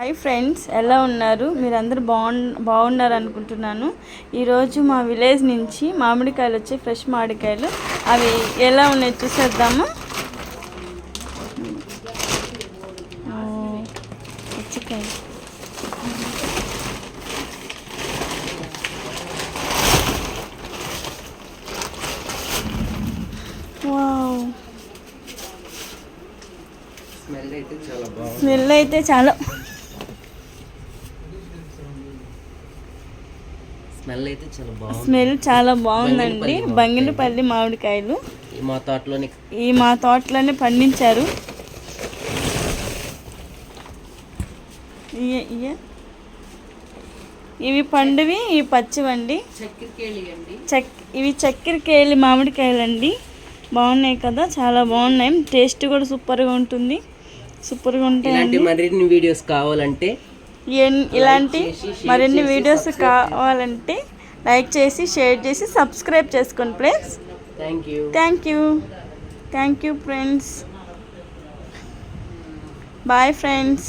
Hi friends ఎలా ఉన్నారు? మీరందరూ బాగు బాగున్నారు అనుకుంటున్నాను. ఈరోజు మా విలేజ్ నుంచి మామిడికాయలు వచ్చి ఫ్రెష్ మామిడికాయలు. అవి ఎలా ఉన్నాయో చూసేద్దాము? పుచ్చకాయ. వావ్. స్మెల్ అయితే చాలా స్మెల్ అయితే చాలా బాగుంది. స్మెల్ చాలా బాగుందండి. బంగినపల్లి మామిడికాయలు. ఈ మా తోటలోని ఈ మా తోటలోనే పండించారు. ఇవి పండువి ఇవి పచ్చివండి. చక్ ఇవి చక్కెరకేళి మామిడికాయలండి. బాగున్నాయి కదా చాలా బాగున్నాయి. టేస్ట్ కూడా సూపర్గా ఉంటుంది. సూపర్గా ఉంటాయండి. మరిన్ని వీడియోస్ కావాలంటే ఇలాంటి మరిన్ని వీడియోస్ కావాలంటే లైక్ చేసి షేర్ చేసి సబ్స్క్రైబ్ చేసుకోండి please thank you thank you thank you friends bye friends